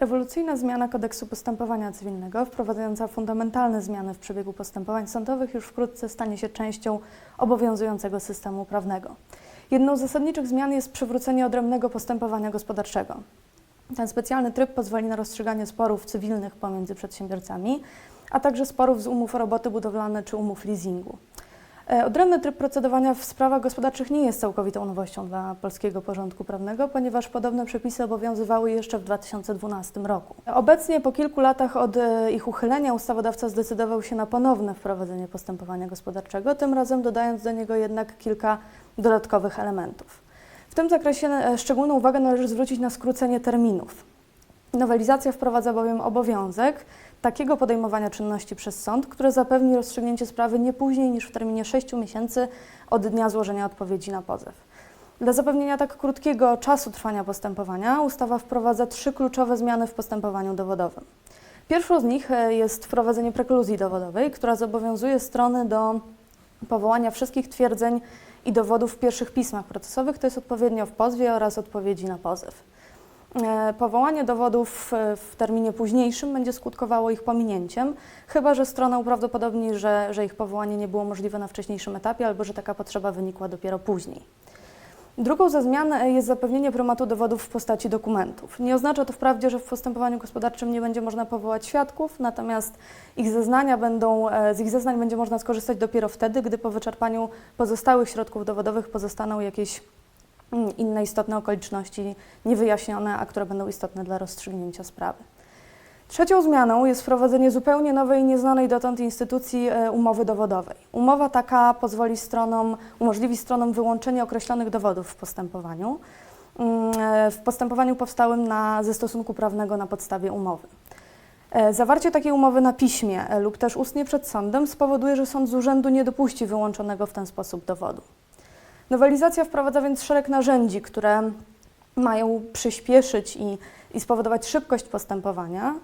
Rewolucyjna zmiana kodeksu postępowania cywilnego, wprowadzająca fundamentalne zmiany w przebiegu postępowań sądowych, już wkrótce stanie się częścią obowiązującego systemu prawnego. Jedną z zasadniczych zmian jest przywrócenie odrębnego postępowania gospodarczego. Ten specjalny tryb pozwoli na rozstrzyganie sporów cywilnych pomiędzy przedsiębiorcami, a także sporów z umów o roboty budowlane czy umów leasingu. E, Odrębny tryb procedowania w sprawach gospodarczych nie jest całkowitą nowością dla polskiego porządku prawnego, ponieważ podobne przepisy obowiązywały jeszcze w 2012 roku. Obecnie, po kilku latach od e, ich uchylenia, ustawodawca zdecydował się na ponowne wprowadzenie postępowania gospodarczego, tym razem dodając do niego jednak kilka dodatkowych elementów. W tym zakresie e, szczególną uwagę należy zwrócić na skrócenie terminów. Nowelizacja wprowadza bowiem obowiązek takiego podejmowania czynności przez sąd, które zapewni rozstrzygnięcie sprawy nie później niż w terminie 6 miesięcy od dnia złożenia odpowiedzi na pozew. Dla zapewnienia tak krótkiego czasu trwania postępowania ustawa wprowadza trzy kluczowe zmiany w postępowaniu dowodowym. Pierwszą z nich e, jest wprowadzenie prekluzji dowodowej, która zobowiązuje strony do powołania wszystkich twierdzeń i dowodów w pierwszych pismach procesowych, to jest odpowiednio w pozwie oraz odpowiedzi na pozew. E, Powołanie dowodów e, w terminie późniejszym będzie skutkowało ich pominięciem, chyba że strona uprawdopodobni, że, że ich powołanie nie było możliwe na wcześniejszym etapie albo że taka potrzeba wynikła dopiero później. Drugą ze zmian e, jest zapewnienie prymatu dowodów w postaci dokumentów. Nie oznacza to wprawdzie, że w postępowaniu gospodarczym nie będzie można powołać świadków, natomiast ich zeznania będą, z ich zeznań będzie można skorzystać dopiero wtedy, gdy po wyczerpaniu pozostałych środków dowodowych pozostaną jakieś inne istotne okoliczności niewyjaśnione, a które będą istotne dla rozstrzygnięcia sprawy. Trzecią zmianą jest wprowadzenie zupełnie nowej, nieznanej dotąd instytucji e, umowy dowodowej. Umowa taka pozwoli stronom, umożliwi stronom wyłączenie określonych dowodów w postępowaniu, mm, e, w postępowaniu powstałym na, ze stosunku prawnego na podstawie umowy. E, Zawarcie takiej umowy na piśmie lub też ustnie przed sądem spowoduje, że sąd z urzędu nie dopuści wyłączonego w ten sposób dowodu. Nowelizacja wprowadza więc szereg narzędzi, które mają przyspieszyć i, i spowodować szybkość postępowania.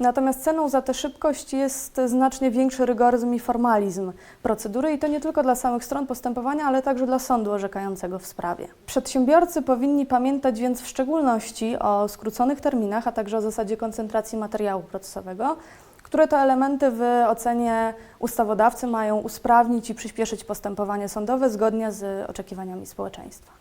Natomiast ceną za tę szybkość jest znacznie większy rygoryzm i formalizm procedury i to nie tylko dla samych stron postępowania, ale także dla sądu orzekającego w sprawie. Przedsiębiorcy powinni pamiętać więc w szczególności o skróconych terminach, a także o zasadzie koncentracji materiału procesowego, które to elementy w ocenie ustawodawcy mają usprawnić i przyspieszyć postępowanie sądowe zgodnie z oczekiwaniami społeczeństwa.